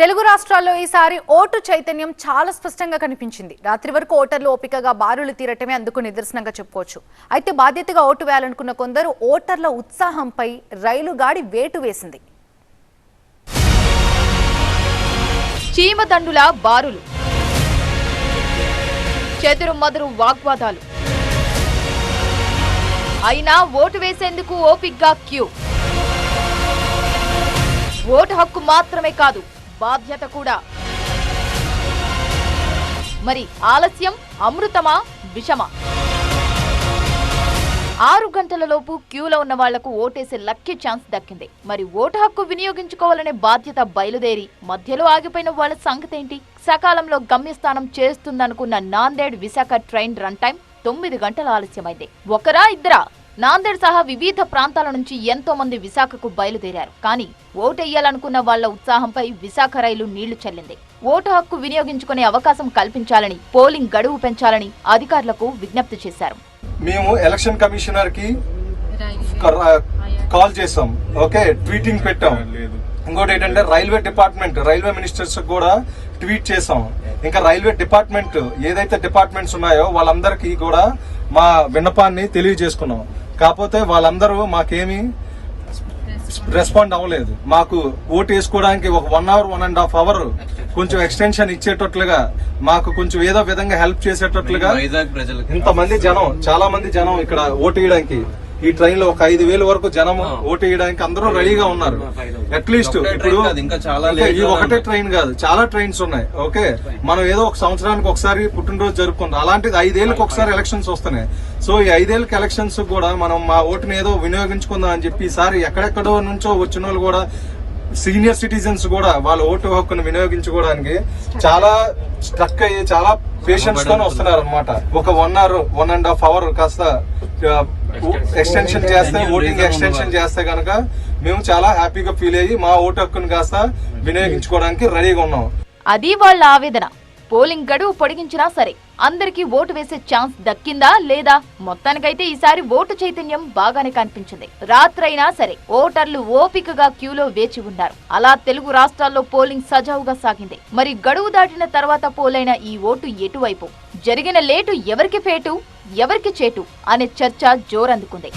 తెలుగు రాష్ట్రాల్లో ఈసారి ఓటు చైతన్యం చాలా స్పష్టంగా కనిపించింది. రాత్రి వరకు ఓటర్లు ఓపికగా బారులు తీరటమే అందుకు నిదర్శనంగా చెప్పుకోవచ్చు. అయితే బాధ్యతగా ఓటు వేయాలనుకున్న కొందరు ఓటర్ల ఉత్సాహంపై రైలు గాడి వేటు వేసింది. చీమదండుల బారులు. చెదురు మదురు వాగ్వాదాలు. అయినా ఓటు వేసేందుకు ఓపిగ్గా క్యూ. ఓటు హక్కు మాత్రమే కాదు. బాధ్యత కూడా. మరి ఆలస్యం అమృతమా విషమా? ఆరు గంటలలోపు క్యూలో ఉన్న వాళ్ళకు ఓటేసే లక్కీ ఛాన్స్ దక్కింది. మరి ఓటు హక్కు వినియోగించుకోవాలనే బాధ్యత బయలుదేరి మధ్యలో ఆగిపోయిన వాళ్ళ సంగతేంటి? సకాలంలో గమ్యస్థానం చేస్తుందనుకున్న Nanded Visakha train run time తొమ్మిది గంటల ఆలస్యమైంది. ఒకరా ఇద్దరా? నాందేడ్ సహా వివిధ ప్రాంతాల నుంచి ఎంతో మంది విశాఖకు బయలుదేరారు. కానీ ఓటెయ్యాలనుకున్న వాళ్ళ ఉత్సాహంపై విశాఖ రైలు నీళ్ళు చల్లింది. ఓటు హక్కు వినియోగించుకునే అవకాశం కల్పించాలని పోలింగ్ గడువు పెంచాలని అధికారులకు విజ్ఞప్తి చేశారు. మేము ఎలక్షన్ కమిషనర్కి క- కాల్ చేసాం ఓకే ట్వీటింగ్ పెట్టాం. ఇంకోటి ఏంటంటే రైల్వే డిపార్ట్మెంట్ రైల్వే మినిస్టర్స్ కూడా ట్వీట్ చేసాం ఇంకా రైల్వే డిపార్ట్మెంట్ ఏదైతే డిపార్ట్మెంట్స్ ఉన్నాయో వాళ్ళందరికీ కూడా మా విన్నపాన్ని తెలియజేసుకున్నాం. కాకపోతే వాళ్ళందరూ మాకేమీ రెస్పాండ్ అవ్వలేదు. మాకు ఓటు వేసుకోవడానికి ఒక one hour one and half hour కొంచెం ఎక్స్టెన్షన్ ఇచ్చేటట్లుగా మాకు కొంచెం ఏదో విధంగా హెల్ప్ చేసేటట్లుగా ఇంతమంది జనం చాలా మంది జనం ఇక్కడ ఓటు వేయడానికి ఈ ట్రైన్లో ఒక ఐదు వేల వరకు జనం ఓటు వేయడానికి అందరూ రెడీగా ఉన్నారు. అట్లీస్ట్ ఇప్పుడు ఇంకా చాలా గా ఒకటే. ట్రైన్ కాదు చాలా ట్రైన్స్ ఉన్నాయి. ఓకే? మనం ఏదో ఒక సంవత్సరానికి ఒకసారి పుట్టినరోజు జరుపుకుంటాం. అలాంటిది ఐదేళ్ళకి ఒకసారి ఎలక్షన్స్ వస్తున్నాయి. సో ఈ ఐదేళ్ళకి ఎలక్షన్స్ కూడా మనం మా ఓటుని ఏదో వినియోగించుకుందాం అని చెప్పి ఈసారి ఎక్కడెక్కడో నుంచో వచ్చిన వాళ్ళు కూడా సీనియర్ సిటిజన్స్ కూడా వాళ్ళ ఓటు హక్కును వినియోగించుకోవడానికి చాలా స్ట్రక్ అయ్యి చాలా పేషెన్స్ తోనే వస్తున్నారు అనమాట ఒక one hour one and half hour కాస్త ఎక్స్టెన్షన్ చేస్తే ఓటింగ్ ఎక్స్టెన్షన్ చేస్తే కనుక మేము చాలా హ్యాపీగా ఫీల్ అయ్యి మా ఓటు హక్కును కాస్త వినియోగించుకోవడానికి రెడీగా ఉన్నాం. అది వాళ్ళ ఆవేదన. పోలింగ్ గడువు పొడిగించినా సరే అందరికీ ఓటు వేసే ఛాన్స్ దక్కిందా లేదా? మొత్తానికైతే ఈసారి ఓటు చైతన్యం బాగానే కనిపించింది. రాత్రైనా సరే ఓటర్లు ఓపికగా క్యూలో వేచి ఉన్నారు. అలా తెలుగు రాష్ట్రాల్లో పోలింగ్ సజావుగా సాగింది. మరి గడువు దాటిన తర్వాత పోలైన ఈ ఓటు ఎటువైపు? జరిగిన లేటు ఎవరికి ఫేటు? ఎవరికి చేటు అనే చర్చ జోరందుకుంది.